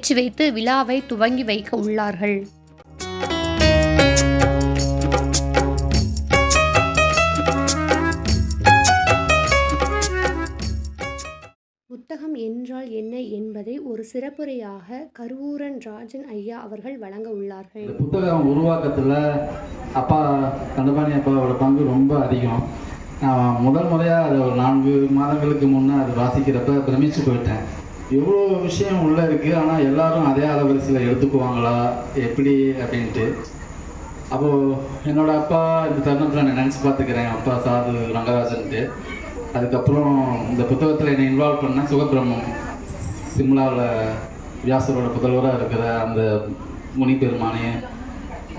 விளக்கினை ஏற்றி வைத்து விழாவை துவங்கி வைக்க உள்ளார்கள். புத்தகம் என்றால் என்ன என்பதை ஒரு சிறப்புரையாக கருவூரன் ராஜன் ஐயா அவர்கள் வழங்க உள்ளார்கள். இந்த புத்தகம் உருவாக்கத்தில் அப்பா கண்டபாணி அப்பாவோட பங்கு ரொம்ப அதிகம். நான் முதல் முறையாக அது ஒரு நான்கு மாதங்களுக்கு முன்னே அது வாசிக்கிறப்ப பிரமிச்சு போயிட்டேன். இவ்வளோ விஷயம் உள்ளே இருக்குது ஆனால் எல்லாரும் அதே அலவரிசையில் எடுத்துக்குவாங்களா? எப்படி அப்படின்ட்டு. அப்போது என்னோடய அப்பா இந்த தருணத்தில் நான் நினச்சி பார்த்துக்கிறேன். அப்பா சாது ரங்கராஜன்ட்டு. அதுக்கப்புறம் இந்த புத்தகத்தில் என்னை இன்வால்வ் பண்ண சுகபிரம்மம் சிம்லாவில் வியாசரோட புதல்வராக இருக்கிற அந்த முனி பெருமானையே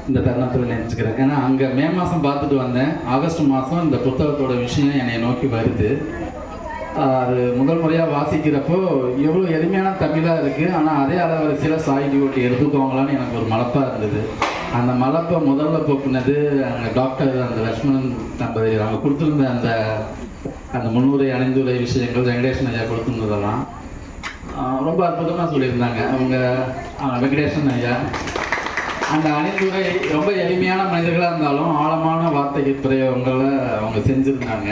இந்த தருணத்தில் நினச்சிக்கிறேன் ஏன்னா அங்கே மே மாதம் பார்த்துட்டு வந்தேன். ஆகஸ்ட் மாதம் இந்த புத்தகத்தோட விஷயம் என்னை நோக்கி வருது. அது முதல் முறையாக வாசிக்கிறப்போ எவ்வளோ எளிமையான தமிழாக இருக்குது ஆனால் அதே அலவரிசையில் சாய்டி ஓட்டி எடுத்துக்குவாங்களான்னு எனக்கு ஒரு மலப்பாக இருந்தது. அந்த மலப்பை முதல்ல போக்குனது அங்கே டாக்டர் அந்த லக்ஷ்மணன் தம்பதி அவங்க கொடுத்துருந்த அந்த அந்த முன்னுரை அணிந்துரை விஷயங்கள் வெங்கடேசன் ஐயா கொடுத்துருந்ததெல்லாம். ரொம்ப அற்புதமாக சொல்லியிருந்தாங்க. அவங்க வெங்கடேஷன் வெங்கடேசன் ஐயா. அந்த அணிந்துரை ரொம்ப எளிமையான மனிதர்களாக இருந்தாலும் ஆழமான வார்த்தை பிரயோகங்களை அவங்க செஞ்சுருந்தாங்க.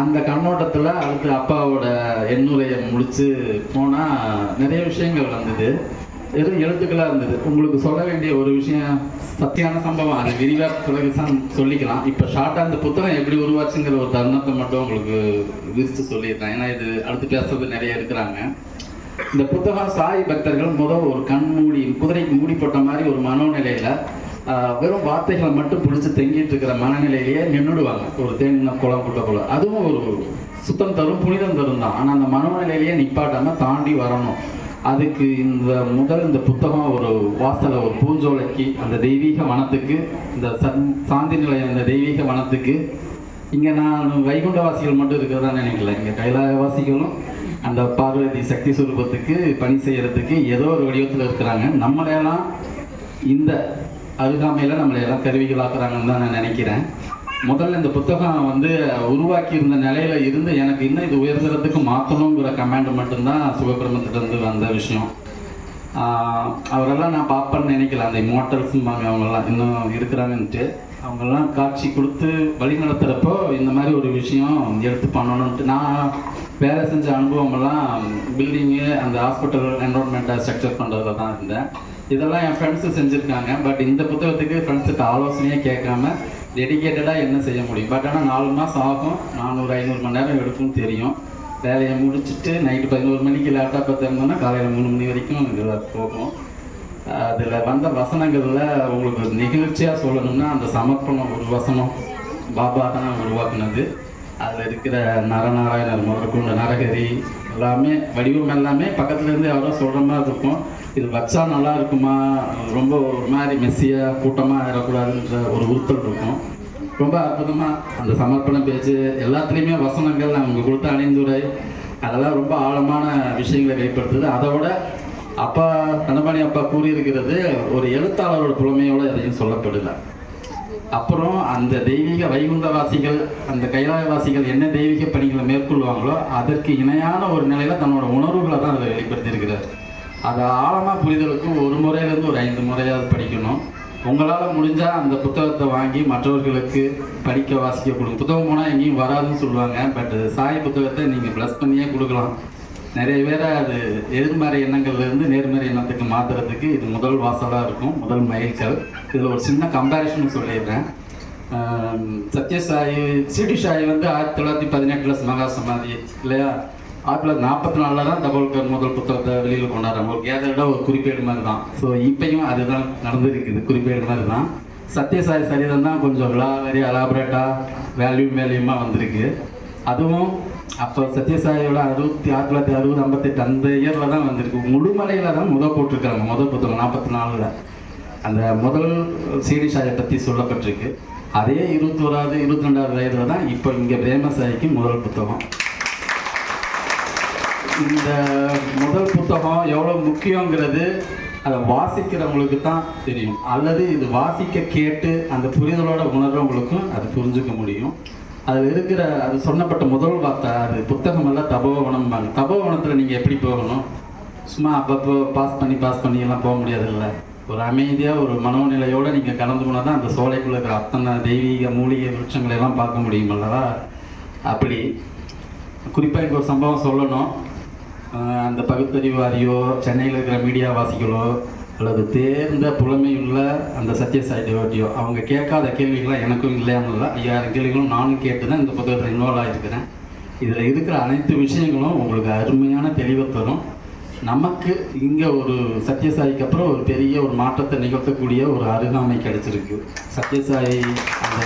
அந்த கண்ணோட்டத்தில் அடுத்து அப்பாவோட எண்ணுரையை முடித்து போனால் நிறைய விஷயங்கள் வந்தது வெறும் எழுத்துக்களாக இருந்தது. உங்களுக்கு சொல்ல வேண்டிய ஒரு விஷயம் சத்தியான சம்பவம் அது விரிவாக பிறகு தான் சொல்லிக்கலாம். இப்போ ஷார்ட்டாக அந்த புத்தகம் எப்படி உருவாச்சுங்கிற ஒரு தருணத்தை மட்டும் உங்களுக்கு விரித்து சொல்லிடுறேன். ஏன்னா இது அடுத்து பேசுறது நிறைய இருக்கிறாங்க. இந்த புத்தகம் சாய் பக்தர்கள் முதல் ஒரு கண் மூடி குதிரைக்கு மூடி போட்ட மாதிரி ஒரு மனோநிலையில் வெறும் வார்த்தைகளை மட்டும் பிடிச்சி தங்கிட்டு இருக்கிற மனநிலையிலேயே நின்றுடுவாங்க ஒரு தேன் குளம் கூட்ட போல அதுவும் ஒரு சுத்தம் தரும் புனிதம் தரும் தான். ஆனால் அந்த மனநிலையிலேயே நிப்பாட்டாமல் தாண்டி வரணும். அதுக்கு இந்த முதல் இந்த புத்தகம் ஒரு வாசலை ஒரு பூஞ்சோலைக்கு அந்த தெய்வீக வனத்துக்கு இந்த சன் சாந்தி நிலையம் இந்த தெய்வீக வனத்துக்கு இங்கே நான் வைகுண்டவாசிகள் மட்டும் இருக்கிறதா நினைக்கல. இங்கே கைலாயவாசிகளும் அந்த பார்வதி சக்தி சுரூபத்துக்கு பணி செய்கிறதுக்கு ஏதோ ஒரு வடிவத்தில் இருக்கிறாங்க. நம்மளையெல்லாம் இந்த அருகாமையில் நம்மளையெல்லாம் தெரிவிக்கலாக்குறாங்கன்னு தான் நான் நினைக்கிறேன். முதல்ல இந்த புத்தகம் வந்து உருவாக்கி இருந்த நிலையில இருந்து எனக்கு இன்னும் இது உயர்ந்துறதுக்கு மாற்றணுங்கிற கமாண்ட் மட்டும்தான் சிவபிரமத்திட்ட இருந்து வந்த விஷயம். அவரெல்லாம் நான் பார்ப்பேன்னு நினைக்கல. அந்த இமோட்டல்ஸும்பாங்க அவங்கெல்லாம் இன்னும் இருக்கிறாங்கன்ட்டு. அவங்கெல்லாம் காட்சி கொடுத்து வழி நடத்துகிறப்போ இந்த மாதிரி ஒரு விஷயம் எடுத்து பண்ணணுன்ட்டு நான் வேலை செஞ்ச அனுபவமெல்லாம் பில்டிங்கு அந்த ஹாஸ்பிட்டல் என்ரோன்மெண்ட்டை ஸ்ட்ரக்சர் பண்ணுறதுல தான் இருந்தேன். இதெல்லாம் என் ஃப்ரெண்ட்ஸு செஞ்சுருக்காங்க. பட் இந்த புத்தகத்துக்கு ஃப்ரெண்ட்ஸுக்கு ஆலோசனையே கேட்காம டெடிகேட்டடாக என்ன செய்ய முடியும்? பட் ஆனால் நாலு மாதம் ஆகும். நானூறு ஐநூறு மணி நேரம் எடுக்கும் தெரியும். வேலையை முடிச்சுட்டு நைட்டு பதினோரு மணிக்கு லேப்டாப்பை திறந்தோன்னா காலையில் மூணு மணி வரைக்கும் இதில் போகும். அதில் வந்த வசனங்களில் உங்களுக்கு நெகிழ்ச்சியாக சொல்லணும்னா அந்த சமர்ப்பணம் ஒரு வசனம் பாபா தான் உருவாக்குனது. அதில் இருக்கிற நரநாராயணர் முதற்கொண்டு நரகரி எல்லாமே வடிவம் எல்லாமே பக்கத்துலேருந்து யாரோ சொல்கிற மாதிரி இருக்கும். இது வச்சா நல்லா இருக்குமா? ரொம்ப ஒரு மாதிரி மெஸ்ஸியாக கூட்டமாக ஆகிடக்கூடாதுன்ற ஒரு உறுத்தல் இருக்கும். ரொம்ப அற்புதமாக அந்த சமர்ப்பண பேச்சு எல்லாத்துலேயுமே வசனங்கள் அவங்க கொடுத்த அணிந்துரை. அதெல்லாம் ரொம்ப ஆழமான விஷயங்களை வெளிப்படுத்துது. அதை விட அப்பா தனபாணி அப்பா கூறியிருக்கிறது ஒரு எழுத்தாளரோட புலமையோட எதையும் சொல்லப்படல. அப்புறம் அந்த தெய்வீக வைகுண்டவாசிகள் அந்த கைலாயவாசிகள் என்ன தெய்வீக பணிகளை மேற்கொள்வாங்களோ அதற்கு இணையான ஒரு நிலையில தன்னோட உணர்வுகளை தான் அதை வெளிப்படுத்தியிருக்கிறார். அதை ஆழமாக புரிதலுக்கு ஒரு முறையிலேருந்து ஒரு ஐந்து முறையாவது படிக்கணும். உங்களால் முடிஞ்சால் அந்த புத்தகத்தை வாங்கி மற்றவர்களுக்கு படிக்க வாசிக்க கொடுங்க புத்தகம் போனால் எங்கேயும் வராதுன்னு சொல்லுவாங்க. பட் சாய் புத்தகத்தை நீங்கள் ப்ளஸ் பண்ணியே கொடுக்கலாம். நிறைய பேரை அது எதிர்மறை எண்ணங்கள்லேருந்து நேர்மறை எண்ணத்துக்கு மாற்றுறதுக்கு இது முதல் வாசலாக இருக்கும் முதல் மைல்கல் இதில் ஒரு சின்ன கம்பேரிஷன் சொல்லிடுறேன். சத்யசாயி சிடி சாயி வந்து ஆயிரத்தி தொள்ளாயிரத்தி பதினெட்டில் மகா சமாதி இல்லையா? ஆயிரத்தி தொள்ளாயிரத்தி நாற்பத்தி நாலில் தான் தபோல்கர் முதல் புத்தகத்தை வெளியில் கொண்டாடுறாங்க. ஒரு கேதரோட ஒரு குறிப்பேடு மாதிரி தான் ஸோ இப்பயும் அதுதான் நடந்துருக்குது. குறிப்பேடு மாதிரி தான் சத்யசாய் சரிதம் தான் கொஞ்சம் விழாவரி அலாபரேட்டாக வேல்யூம் வேல்யூமாக வந்திருக்கு. அதுவும் அப்போ சத்யசாயோட அறுபத்தி ஆயிரத்தி தொள்ளாயிரத்தி அறுபது ஐம்பத்தெட்டு அந்த இயரில் தான் வந்திருக்கு. முழுமலையில் தான் முதல் போட்டிருக்காங்க முதல் புத்தகம் நாற்பத்தி நாலில். அந்த முதல் சிடி சாயை பற்றி சொல்லப்பட்டிருக்கு. அதே இருபத்தோராவது இருபத்தி ரெண்டாவது வயதில் தான் இப்போ இங்கே பிரேமசாயிக்கு முதல் புத்தகம். இந்த முதல் புத்தகம் எவ்வளோ முக்கியங்கிறது அதை வாசிக்கிறவங்களுக்கு தான் தெரியும். அல்லது இது வாசிக்க கேட்டு அந்த புரிதலோட உணர்றவங்களுக்கும் அது புரிஞ்சுக்க முடியும். அதில் இருக்கிற அது சொன்னப்பட்ட முதல் வார்த்தை அது புத்தகம் எல்லாம் தபோவனம் தபோவனத்தில் நீங்கள் எப்படி போகணும்? சும்மா அப்பப்போ பாஸ் பண்ணி பாஸ் பண்ணி எல்லாம் போக முடியாதுல்ல. ஒரு அமைதியாக ஒரு மனோநிலையோடு நீங்கள் கலந்து போனால் தான் அந்த சோலைக்குள்ளே இருக்கிற அத்தனை தெய்வீக மூலிகை விருட்சங்களை எல்லாம் பார்க்க முடியும் அல்லவா? அப்படி. குறிப்பாக இங்கே ஒரு சம்பவம் சொல்லணும். அந்த பகுத்தறிவாதியோ சென்னையில் இருக்கிற மீடியா வாசிகளோ அல்லது தேர்ந்த புலமையுள்ள அந்த சத்ய டிவோட்டியோ அவங்க கேட்காத கேள்விகள்லாம் எனக்கும் இல்லையாமல் இல்லை ஐயாயிரம் கேள்விகளும் நானும் கேட்டு தான் இந்த புத்தகத்தில் இன்வால்வ் ஆகிருக்கிறேன் இதில் இருக்கிற அனைத்து விஷயங்களும் உங்களுக்கு அருமையான தெளிவை தரும். நமக்கு இங்கே ஒரு சத்யசாய்க்கு அப்புறம் ஒரு பெரிய ஒரு மாற்றத்தை நிகழ்த்தக்கூடிய ஒரு அருகாமை கிடைச்சிருக்கு. சத்யசாய் அந்த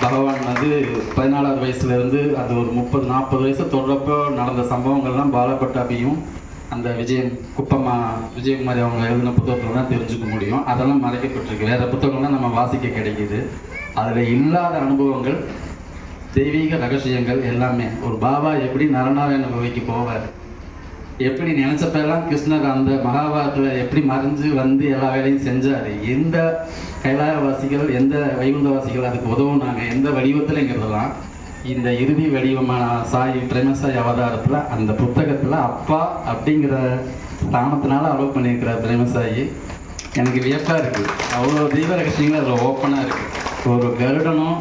பகவான் வந்து பதினாலாவது வயசுலேருந்து அது ஒரு முப்பது நாற்பது வயசு தொடரப்போ நடந்த சம்பவங்கள்லாம் பாலப்பட்டாபியும் அந்த விஜயம் குப்பம்மா விஜயகுமாரி அவங்க எழுதின புத்தகத்தில் தான் தெரிஞ்சுக்க முடியும். அதெல்லாம் மறைக்கப்பட்டிருக்கு. வேறு புத்தகங்கள்லாம் நம்ம வாசிக்க கிடைக்கிது. அதில் இல்லாத அனுபவங்கள் தெய்வீக ரகசியங்கள் எல்லாமே. ஒரு பாபா எப்படி நரநாராயண பகுதிக்கு போவார் எப்படி நினைச்சப்பெல்லாம் கிருஷ்ணர் அந்த மகாபாரத்தில் எப்படி மறைஞ்சு வந்து எல்லா வேலையும் செஞ்சார்? எந்த கைலாயவாசிகள் எந்த வைகுந்தவாசிகள் அதுக்கு உதவுனாங்க எந்த வடிவத்தில்ங்கிறதெல்லாம் இந்த இறுதி வடிவமான சாய் பிரேமசாய் அவதாரத்தில் அந்த புத்தகத்தில் அப்பா அப்படிங்கிற ஸ்தானத்தினால அலோவ் பண்ணியிருக்கிறார் பிரேமசாயி. எனக்கு வியப்பாக இருக்குது அவ்வளோ தெய்வ ரகசியங்கள் அதில் ஓப்பனாக இருக்குது ஒரு கருடனும்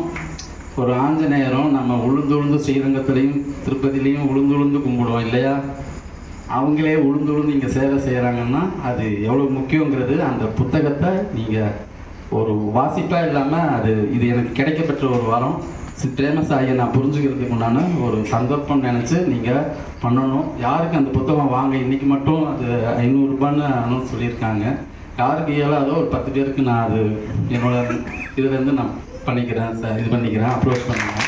ஒரு ஆஞ்சநேயரும் நம்ம உளுந்து உளுந்து ஸ்ரீரங்கத்துலேயும் திருப்பதியிலையும் உளுந்து உளுந்து கும்பிடுவோம் இல்லையா? அவங்களே உளுந்து உளுந்து இங்கே சேவை செய்கிறாங்கன்னா அது எவ்வளோ முக்கியங்கிறது அந்த புத்தகத்தை நீங்கள் ஒரு வாசிப்பாக இல்லாமல் அது இது எனக்கு கிடைக்கப்பெற்ற ஒரு வாரம். ஃபேமஸ் ஆகிய நான் புரிஞ்சுக்கிறதுக்கு உண்டான ஒரு சந்தர்ப்பம் நினச்சி நீங்கள் பண்ணணும். யாருக்கு அந்த புத்தகம் வாங்க? இன்றைக்கி மட்டும் அது ஐநூறுரூபான்னு அனௌன்ஸ் சொல்லியிருக்காங்க. யாருக்கு இயலாதோ ஒரு பத்து பேருக்கு நான் அது என்னோட இதுலேருந்து நான் பண்ணிக்கிறேன் சார் இது பண்ணிக்கிறேன் அப்ரோச் பண்ணுறேன்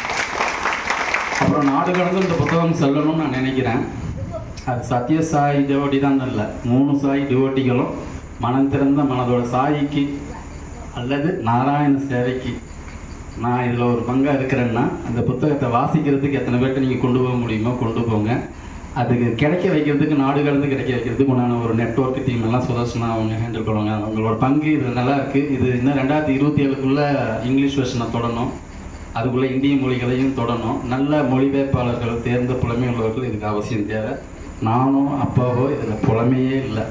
அப்புறம் நாடு கடந்து இந்த புத்தகம் செல்லணும்னு நான் நினைக்கிறேன். அது சத்ய சாய் டிவோட்டி தான் இல்லை மூணு சாய் டிவோட்டிகளும் மனம் திறந்த மனதோட சாயிக்கு அல்லது நாராயண சேவைக்கு. நான் இதில் ஒரு பங்காக இருக்கிறேன்னா அந்த புத்தகத்தை வாசிக்கிறதுக்கு எத்தனை பேர்ட்ட நீங்கள் கொண்டு போக முடியுமோ கொண்டு போங்க. அதுக்கு கிடைக்க வைக்கிறதுக்கு நாடு கிடைக்க வைக்கிறதுக்கு உண்டான ஒரு நெட்ஒர்க் டீம் எல்லாம் சுதர்ஷனா அவங்க ஹேண்டில் பண்ணுவாங்க. அவங்களோட பங்கு இது நல்லா இருக்குது இது இன்னும் ரெண்டாயிரத்தி இருபத்தி ஏழுக்குள்ளே இங்கிலீஷ் வெர்ஷனை தொடணும். அதுக்குள்ளே இந்திய மொழிகளையும் தொடணும். நல்ல மொழிபெயர்ப்பாளர்கள் தேர்ந்த புலமை உள்ளவர்கள் இதுக்கு அவசியம் தேவை. நானும் அப்பாவோ இதில் புலமையே இல்லை.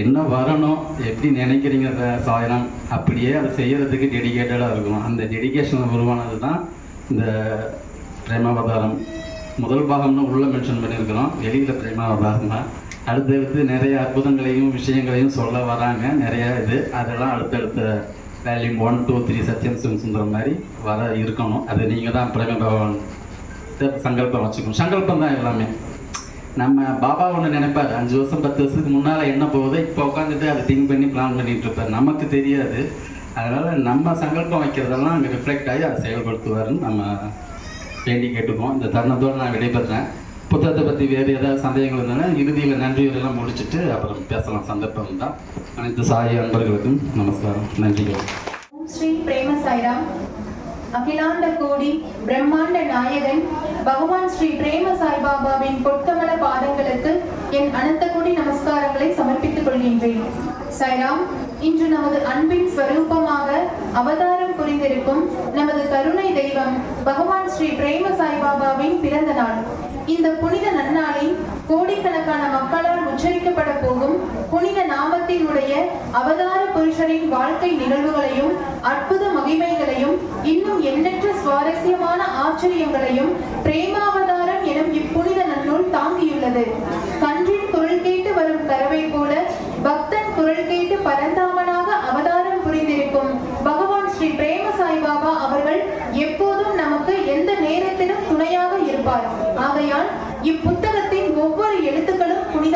என்ன வரணும் எப்படி நினைக்கிறீங்க சாயனம் அப்படியே அதை செய்கிறதுக்கு டெடிகேட்டடாக இருக்கணும். அந்த டெடிகேஷன் உருவானது தான் இந்த பிரேமாவதாரம். முதல் பாகம்னு உள்ளே மென்ஷன் பண்ணியிருக்கிறோம். வெளியில் பிரேமாவதாரம் தான். அடுத்தடுத்து நிறைய அற்புதங்களையும் விஷயங்களையும் சொல்ல வராங்க. நிறைய இது. அதெல்லாம் அடுத்தடுத்த வேல்யூம் one two three Satyam Shivam Sundaram மாதிரி வர இருக்கணும். அது நீங்கள் தான் பிரேம பகவான் சங்கல்பம் வச்சுக்கணும். சங்கல்பம் தான் எல்லாமே. நம்ம பாபா ஒன்று நினைப்பாரு. அஞ்சு வருஷம் பத்து வருஷத்துக்கு முன்னால் என்ன போகுதோ இப்போ உட்காந்துட்டு அதை திங்க் பண்ணி பிளான் பண்ணிட்டு இருப்பார். நமக்கு தெரியாது. அதனால் நம்ம சங்கல்பம் வைக்கிறதெல்லாம் அங்கே ரிஃப்ளெக்ட் ஆகி அதை செயல்படுத்துவாருன்னு நம்ம வேண்டி கேட்டுப்போம் இந்த தருணத்தோடு நான் விடைபெறேன் புத்தகத்தை பற்றி வேறு ஏதாவது சந்தேகங்கள் இருந்தாலும் இறுதியில் நன்றிகளெல்லாம் முடிச்சுட்டு அப்புறம் பேசலாம். சந்தர்ப்பம் தான். அனைத்து சாய அன்பர்களுக்கும் நமஸ்காரம். நன்றிகள். ஸ்ரீ பிரேம சாய்ராம் அகிலாண்ட கோடி பிரம்மாண்ட நாயகன் பகவான் ஸ்ரீ பிரேம சாய்பாபாவின் பொற்கமல பாதங்களுக்கு என் அனந்த கோடி நமஸ்காரங்களை சமர்ப்பித்துக் கொள்கின்றேன். சைராம் இன்று நமது அன்பின் ஸ்வரூபமாக அவதாரம் புரிந்திருக்கும் நமது கருணை தெய்வம் பகவான் ஸ்ரீ பிரேம சாய்பாபாவின் பிறந்த நாள். இந்த புனித நன்னாளில் கோடிக்கணக்கான மக்களால் உச்சரிக்கப்பட போகும் புனித நாமத்தினுடைய அவதார புருஷரின் வாழ்க்கை நிகழ்வுகளையும் அற்புத மகிமைகளையும் இன்னும் எண்ணற்ற சுவாரஸ்யமான ஆச்சரியங்களையும் பிரேமாவதாரம் எனும் இப்புனித நன்னூல் தாங்கியுள்ளது. கன்றின் குரல் கேட்டு வரும் கரவை போல பக்தன் குரல் கேட்டு பரந்தாமனாக அவதாரம் புரிந்திருக்கும் பகவான் ஸ்ரீ பிரேம சாய்பாபா அவர்கள் எப்போதும் நமக்கு எந்த நேரத்திலும் துணையாக இருப்பார். ஆகையால் இப்புத்தகத்தின்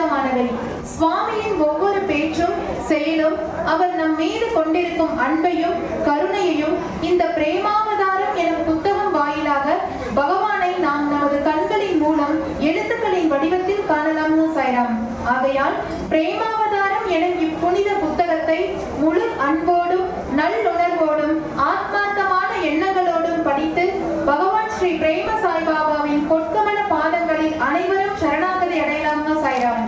புனிதமானவை சுவாமியின் ஒவ்வொரு பேச்சும் செயலும் அவர் நம் மீது கொண்டிருக்கும் அன்பையும் கருணையையும் இந்த பிரேமாவதாரம் எனும் புத்தகம் வாயிலாக பகவானை நாம் நமது கண்களின் மூலம் எழுத்துக்களின் வடிவத்தில் காணலாம்னு சாய்ராம். ஆகையால் பிரேமாவதாரம் எனும் இப்புனித புத்தகத்தை முழு அன்போடும் நல்லுணர்வோடும் ஆத்மா எண்ணங்களோடும் படித்து பகவான் ஸ்ரீ பிரேம சாய்பாபாவின் பொற்கமல பாதங்களில் அனைவரும் சரணாகதி அடையலாம்னு சாய்ராம்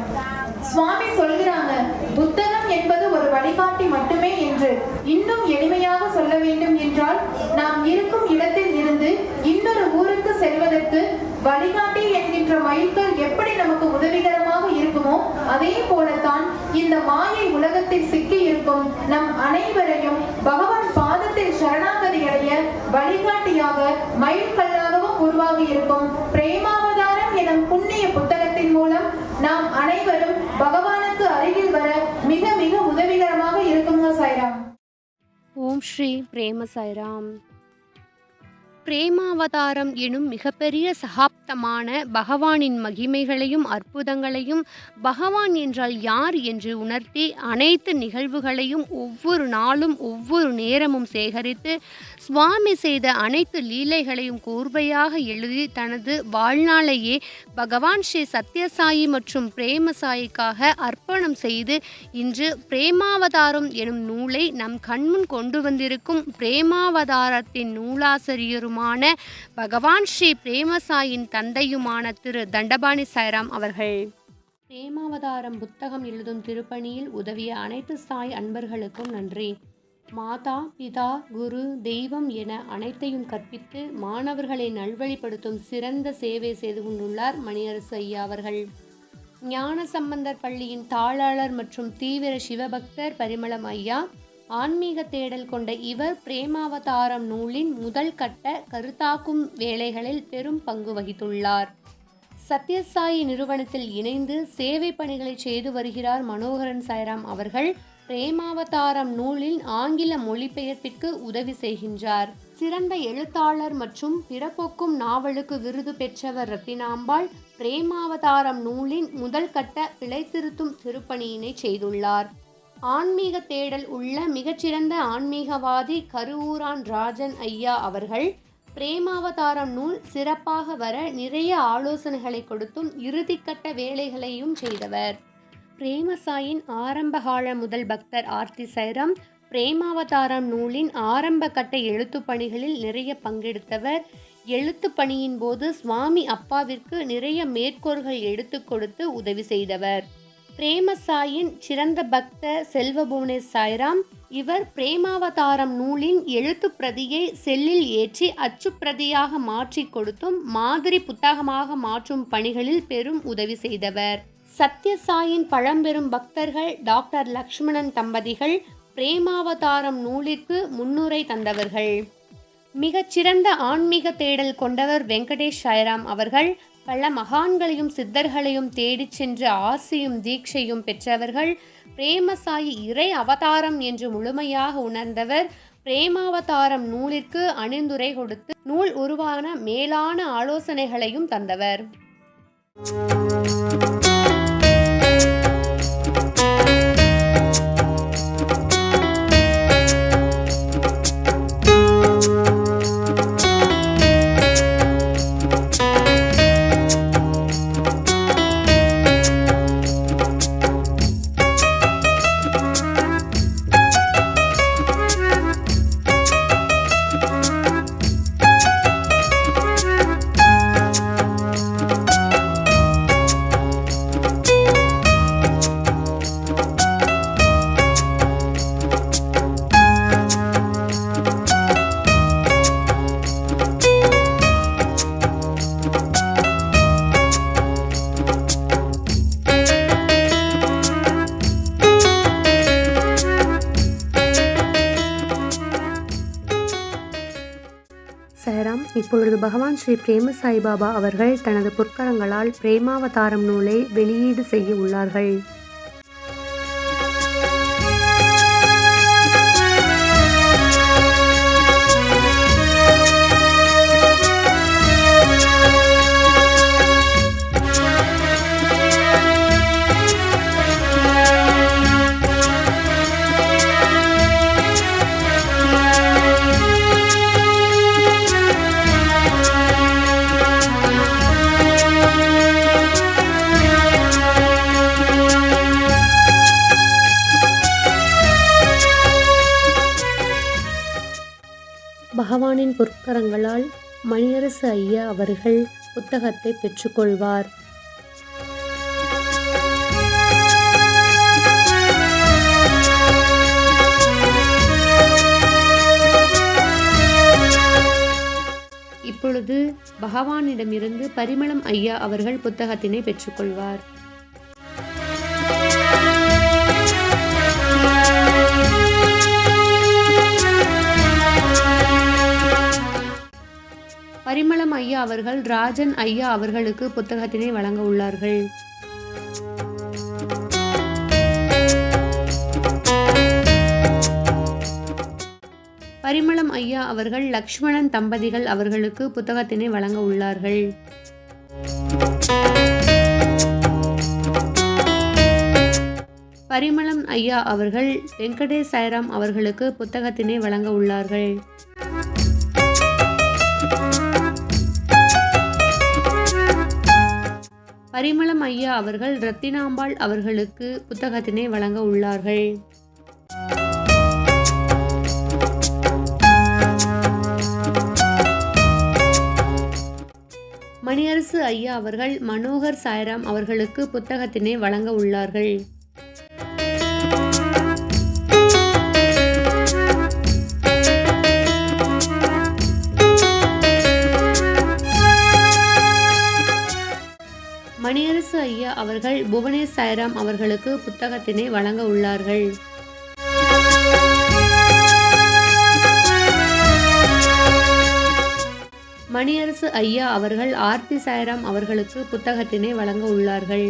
சுவாமி சொல்கிறாங்க புத்தகம் என்பது ஒரு வழிகாட்டி மட்டுமே என்று இன்னும் எளிமையாக சொல்ல வேண்டும் என்றால் நாம் இருக்கும் இடத்தில் இருந்து இன்னொரு ஊருக்கு செல்வதற்கு வழிகாட்டி என்கின்ற மைல்கல் எப்படி நமக்கு உதவிகரமாக இருக்குமோ அதே போலத்தான் இந்த மாயை உலகத்தில் சிக்கி இருக்கும் நம் அனைவரையும் பகவான் பாதத்தில் சரணாகதி அடைய வழிகாட்டியாக மைல்கல்லாகவும் உருவாகி இருக்கும் பிரேமாவதாரம் எனும் புண்ணிய புத்தகத்தின் மூலம் நாம் அனைவரும் பகவானுக்கு அருகில் வர மிக மிக உதவிகரமாக இருக்குங்க சாய்ராம். ஓம் ஸ்ரீ பிரேம சாய்ராம். பிரேமாவதாரம் எனும் மிகப்பெரிய சகாப்தமான பகவானின் மகிமைகளையும் அற்புதங்களையும் பகவான் என்றால் யார் என்று உணர்த்தி அனைத்து நிகழ்வுகளையும் ஒவ்வொரு நாளும் ஒவ்வொரு நேரமும் சேகரித்து சுவாமி செய்த அனைத்து லீலைகளையும் கூர்வையாக எழுதி தனது வாழ்நாளையே பகவான் ஸ்ரீ சத்யசாயி மற்றும் பிரேமசாயிக்காக அர்ப்பணம் செய்து இன்று பிரேமாவதாரம் எனும் நூலை நம் கண்முன் கொண்டு வந்திருக்கும் பிரேமாவதாரத்தின் நூலாசிரியரும் நூலாசிரியருமான பகவான் ஸ்ரீ பிரேமசாயின் தந்தையுமான திரு தண்டபாணி சாய்ராம் அவர்கள். பிரேமாவதாரம் புத்தகம் எழுதும் திருப்பணியில் உதவிய அனைத்து சாய் அன்பர்களுக்கும் நன்றி. மாதா பிதா குரு தெய்வம் என அனைத்தையும் கற்பித்து மாணவர்களை நல்வழிப்படுத்தும் சிறந்த சேவை செய்து கொண்டுள்ளார் மணியரசு ஐயா அவர்கள். ஞான சம்பந்தர் பள்ளியின் தாளாளர் மற்றும் தீவிர சிவபக்தர் பரிமளம் ஐயா ஆன்மீக தேடல் கொண்ட இவர் பிரேமாவதாரம் நூலின் முதல் கட்ட கருத்தாக்கும் வேலைகளில் பெரும் பங்கு வகித்துள்ளார். சத்யசாயி நிறுவனத்தில் இணைந்து சேவை பணிகளை செய்து வருகிறார் மனோகரன் சாய்ராம் அவர்கள். பிரேமாவதாரம் நூலின் ஆங்கில மொழிபெயர்ப்பிற்கு உதவி செய்கின்றார். சிறந்த எழுத்தாளர் மற்றும் பிறப்போக்கும் நாவலுக்கு விருது பெற்றவர் ரத்தினாம்பாள் பிரேமாவதாரம் நூலின் முதல் கட்ட பிழை திருத்தும் திருப்பணியினை செய்துள்ளார். ஆன்மீக தேடல் உள்ள மிகச்சிறந்த ஆன்மீகவாதி கருவூரான் ராஜன் ஐயா அவர்கள் பிரேமாவதாரம் நூல் சிறப்பாக வர நிறைய ஆலோசனைகளை கொடுத்தும் இறுதிக்கட்ட வேலைகளையும் செய்தவர். பிரேமசாயின் ஆரம்பகால முதல் பக்தர் ஆர்த்தி சைரம் பிரேமாவதாரம் நூலின் ஆரம்ப கட்ட எழுத்து பணிகளில் நிறைய பங்கெடுத்தவர். எழுத்து பணியின் போது சுவாமி அப்பாவிற்கு நிறைய மேற்கோள்கள் எடுத்து கொடுத்து உதவி செய்தவர். பிரேமசாயின் சிறந்த பக்தர் செல்வபுவனேஷ் சாய்ராம் இவர் பிரேமாவதாரம் நூலின் எழுத்துப் பிரதியை செல்லில் ஏற்றி அச்சுப்பிரதியாக மாற்றி கொடுத்தும் மாதிரி புத்தகமாக மாற்றும் பணிகளில் பெரும் உதவி செய்தவர். சத்யசாயின் பழம்பெரும் பக்தர்கள் டாக்டர் லக்ஷ்மணன் தம்பதிகள் பிரேமாவதாரம் நூலிற்கு முன்னுரை தந்தவர்கள். மிகச்சிறந்த ஆன்மீக தேடல் கொண்டவர் வெங்கடேஷ் சாய்ராம் அவர்கள் பல மகான்களையும் சித்தர்களையும் தேடிச் சென்று ஆசியும் தீட்சையும் பெற்றவர்கள் பிரேமசாயி இறை அவதாரம் என்று முழுமையாக உணர்ந்தவர். பிரேமாவதாரம் நூலிற்கு அணிந்துரை கொடுத்து நூல் உருவான மேலான ஆலோசனைகளையும் தந்தவர். சாய்ராம் இப்பொழுது பகவான் ஸ்ரீ பிரேம சாய்பாபா அவர்கள் தனது பொற்கரங்களால் பிரேமாவதாரம் நூலை வெளியீடு செய்ய உள்ளார்கள். பகவானின் பொற்கரங்களால் மணியரசு ஐயா அவர்கள் புத்தகத்தை பெற்றுக்கொள்வார். இப்பொழுது பகவானிடமிருந்து பரிமளம் ஐயா அவர்கள் புத்தகத்தினை பெற்றுக்கொள்வார். அவர்கள் ராஜன் ஐயா அவர்களுக்கு புத்தகத்தினை வழங்க உள்ளார்கள். பரிமளம் ஐயா அவர்கள் லக்ஷ்மணன் தம்பதிகள் அவர்களுக்கு புத்தகத்தினை வழங்க உள்ளார்கள். பரிமளம் ஐயா அவர்கள் வெங்கடேஷ் சாய்ராம் அவர்களுக்கு புத்தகத்தினை வழங்க உள்ளார்கள். பரிமளம் ஐயா அவர்கள் ரத்தினாம்பாள் அவர்களுக்கு புத்தகத்தினை வழங்க உள்ளார்கள். மணியரசு ஐயா அவர்கள் மனோகர் சாய்ராம் அவர்களுக்கு புத்தகத்தினை வழங்க உள்ளார்கள். மணியரசு ஐயா அவர்கள் புவனேஷ் சாய்ராம் அவர்களுக்கு புத்தகத்தினை வழங்க உள்ளார்கள். மணியரசு ஐயா அவர்கள் ஆர்த்தி சாய்ராம் அவர்களுக்கு புத்தகத்தினை வழங்க உள்ளார்கள்.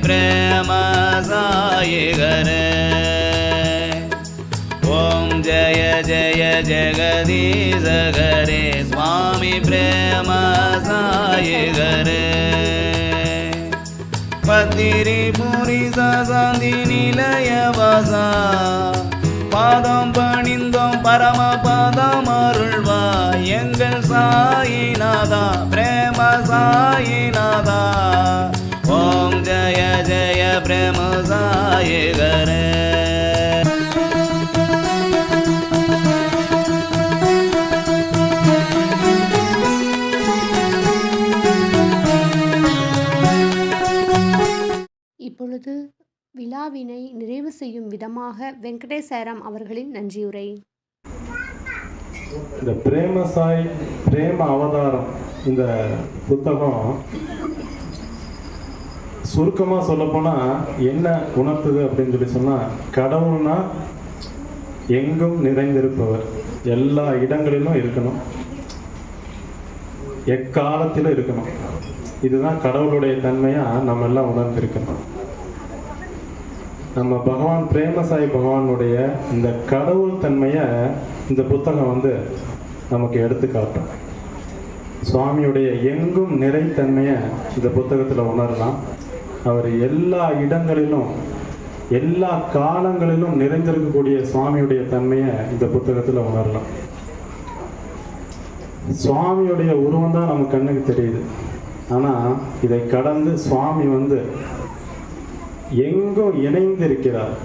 प्रेम साई हरे ॐ जय जय जगदीश हरे स्वामी प्रेम साई हरे பத்திரிபுரி சந்தி நிலையவாசா பாதம் பணிந்தோம் பரம பாதம் அருள்வா எங்கள் சாயிநாதா பிரேம சாயிநாதா ஓம் ஜய ஜய பிரேம சாயகரே இப்பொழுது விழாவினை நிறைவு செய்யும் விதமாக வெங்கடேஷ் சாய்ராம் அவர்களின் நன்றியுரை. இந்த பிரேம சாய் பிரேம அவதாரம் இந்த புத்தகம் சுருக்கமாக சொல்லப்போனால் என்ன உணர்த்துது அப்படின்னு சொல்லி சொன்னால் கடவுள்னா எங்கும் நிறைந்திருப்பவர். எல்லா இடங்களிலும் இருக்கணும். எக்காலத்திலும் இருக்கணும். இதுதான் கடவுளுடைய தன்மையாக நம்ம எல்லாம் உணர்ந்திருக்கணும். நம்ம பகவான் பிரேமசாய் பகவானுடைய இந்த கடவுள் தன்மையை இந்த புத்தகம் வந்து நமக்கு எடுத்து காட்டும். சுவாமியுடைய எங்கும் நிறைத்தன்மையை இந்த புத்தகத்தில் உணரலாம். அவர் எல்லா இடங்களிலும் எல்லா காலங்களிலும் நிறைந்திருக்கக்கூடிய சுவாமியுடைய தன்மையை இந்த புத்தகத்தில் உணரலாம். சுவாமியுடைய உருவம் தான் நம்ம கண்ணுக்கு தெரியுது. ஆனால் இதை கடந்து சுவாமி வந்து எங்கும் இணைந்திருக்கிறார்.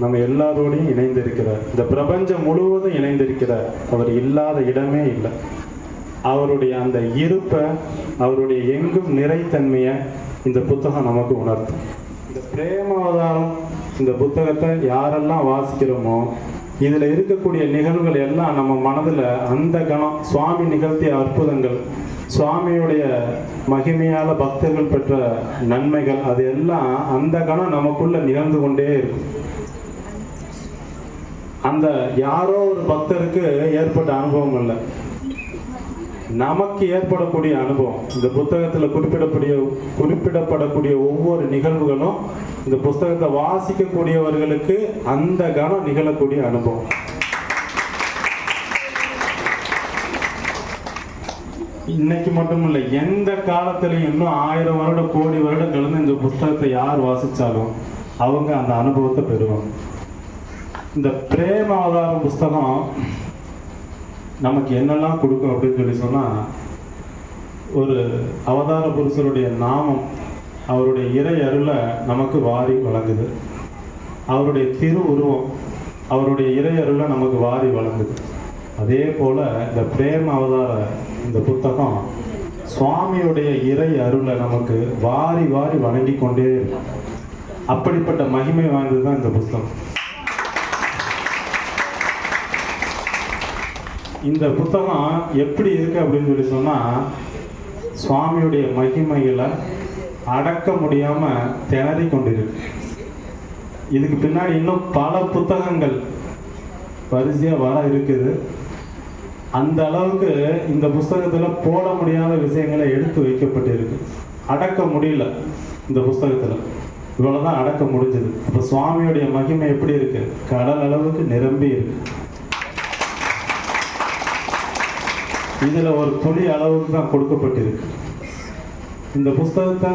நம்ம எல்லாரோடையும் இணைந்திருக்கிறார். இந்த பிரபஞ்சம் முழுவதும் இணைந்திருக்கிறார். அவர் இல்லாத இடமே இல்லை. அவருடைய அந்த இருப்பை அவருடைய எங்கும் நிறைத்தன்மையை இந்த புத்தகம் நமக்கு உணர்த்தும். இந்த பிரேமாவதாரம் இந்த புத்தகத்தை யாரெல்லாம் வாசிக்கிறோமோ இதில் இருக்கக்கூடிய நிகழ்வுகள் எல்லாம் நம்ம மனதில் அந்த கணம் சுவாமி நிகழ்த்திய அற்புதங்கள் சுவாமியுடைய மகிமையால பக்தர்கள் பெற்ற நன்மைகள் அது எல்லாம் அந்த கணம் நமக்குள்ள நிகழ்ந்து கொண்டே இருக்கும். அந்த யாரோ ஒரு பக்தருக்கு ஏற்பட்ட அனுபவம் இல்லை. நமக்கு ஏற்படக்கூடிய அனுபவம். இந்த புத்தகத்தில் குறிப்பிடக்கூடிய குறிப்பிடப்படக்கூடிய ஒவ்வொரு நிகழ்வுகளும் இந்த புஸ்தகத்தை வாசிக்கக்கூடியவர்களுக்கு அந்த கணம் நிகழக்கூடிய அனுபவம். இன்னைக்கு மட்டும் இல்லை எந்த காலத்திலையும் இன்னும் ஆயிரம் வருடம் கோடி வருடம் கலந்து இந்த புஸ்தகத்தை யார் வாசித்தாலும் அவங்க அந்த அனுபவத்தை பெறுவாங்க. இந்த பிரேம அவதாரம் புஸ்தகம் நமக்கு என்னெல்லாம் கொடுக்கும் அப்படின்னு சொல்லி சொன்னால் ஒரு அவதார புருஷருடைய நாமம் அவருடைய இறை அருளை நமக்கு வாரி வழங்குது. அவருடைய திரு உருவம் அவருடைய இறை அருளை நமக்கு வாரி வழங்குது. அதே போல் இந்த பிரேம அவதார இந்த புத்தகம் சுவாமியுடைய இறை அருளை நமக்கு வாரி வாரி வணங்கி கொண்டே இருக்கும் அப்படிப்பட்ட மகிமை வாய்ந்தது தான் இந்த புத்தகம். இந்த புத்தகம் எப்படி இருக்கு அப்படின்னு சொல்லி சொன்னா சுவாமியுடைய மகிமைகளை அடக்க முடியாம திணறி கொண்டிருக்கு. இதுக்கு பின்னாடி இன்னும் பல புத்தகங்கள் வரிசையா வர இருக்குது. அந்த அளவுக்கு இந்த புஸ்தகத்துல போட முடியாத விஷயங்களை எடுத்து வைக்கப்பட்டிருக்கு. அடக்க முடியல இந்த புஸ்தகத்துல இவ்வளவுதான் அடக்க முடிஞ்சது. இப்போ சுவாமியுடைய மகிமை எப்படி இருக்கு? கடல் அளவுக்கு நிரம்பி இருக்கு. இதில் ஒரு துளி அளவுக்கு தான் கொடுக்கப்பட்டிருக்கு. இந்த புஸ்தகத்தை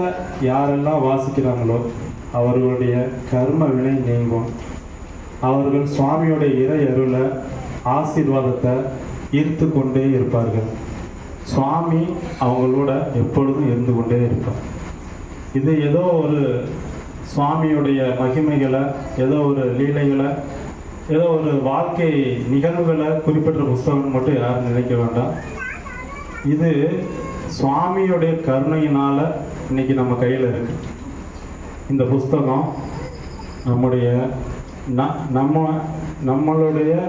யாரெல்லாம் வாசிக்கிறாங்களோ அவர்களுடைய கர்ம வினை நீங்கும். அவர்கள் சுவாமியோடைய இறை அருளை ஆசீர்வாதத்தை ஈர்த்து கொண்டே இருப்பார்கள். சுவாமி அவங்களோட எப்பொழுதும் இருந்து கொண்டே இருப்பார். இது ஏதோ ஒரு சுவாமியுடைய மகிமைகளை ஏதோ ஒரு லீலைகளை ஏதோ ஒரு வாழ்க்கை நிகழ்வுகளை குறிப்பிட்ட புஸ்தகம் மட்டும் யாரும் நினைக்க வேண்டாம். இது சுவாமியுடைய கருணையினால் இன்னைக்கு நம்ம கையில் இருக்கு. இந்த புஸ்தகம் நம்முடைய ந- நம்ம நம்மளுடைய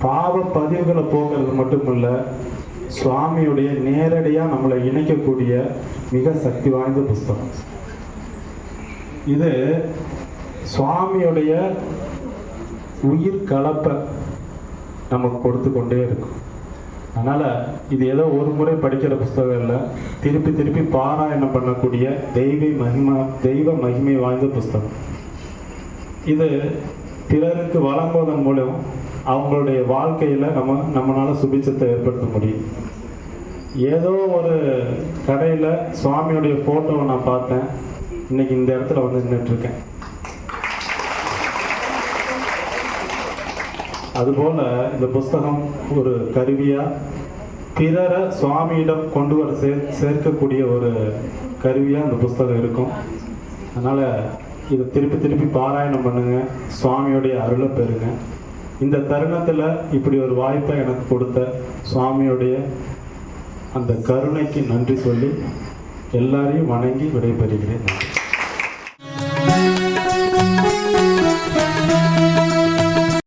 பாவ பதிவுகளை போக்குறது மட்டும் இல்லை சுவாமியுடைய நேரடியாக நம்மளை இணைக்கக்கூடிய மிக சக்தி வாய்ந்த புஸ்தகம். இது சுவாமியுடைய உயிர் கலப்பை நமக்கு கொடுத்து கொண்டே இருக்கும். அதனால் இது ஏதோ ஒரு முறை படிக்கிற புஸ்தகம் இல்லை. திருப்பி திருப்பி பாராயணம் பண்ணக்கூடிய தெய்வ மகிமா தெய்வ மகிமை வாய்ந்த புஸ்தகம். இது பிறருக்கு வழங்குவதன் மூலம் அவங்களுடைய வாழ்க்கையில் நம்ம நம்மளால் சுபிச்சத்தை ஏற்படுத்த முடியும். ஏதோ ஒரு கடையில் சுவாமியுடைய ஃபோட்டோவை நான் பார்த்தேன். இன்னைக்கு இந்த இடத்துல வந்து நின்றுட்டுருக்கேன் அதுபோல இந்த புஸ்தகம் ஒரு கருவியா பிறரை சுவாமியிடம் கொண்டு வர சேர் சேர்க்கக்கூடிய ஒரு கருவியா இந்த புஸ்தகம் இருக்கும். அதனால இதை திருப்பி திருப்பி பாராயணம் பண்ணுங்க சுவாமியுடைய அருளை பெறுங்க. இந்த தருணத்தில் இப்படி ஒரு வாய்ப்பை எனக்கு கொடுத்த சுவாமியுடைய அந்த கருணைக்கு நன்றி சொல்லி எல்லாரையும் வணங்கி விடைபெறுகிறேன்.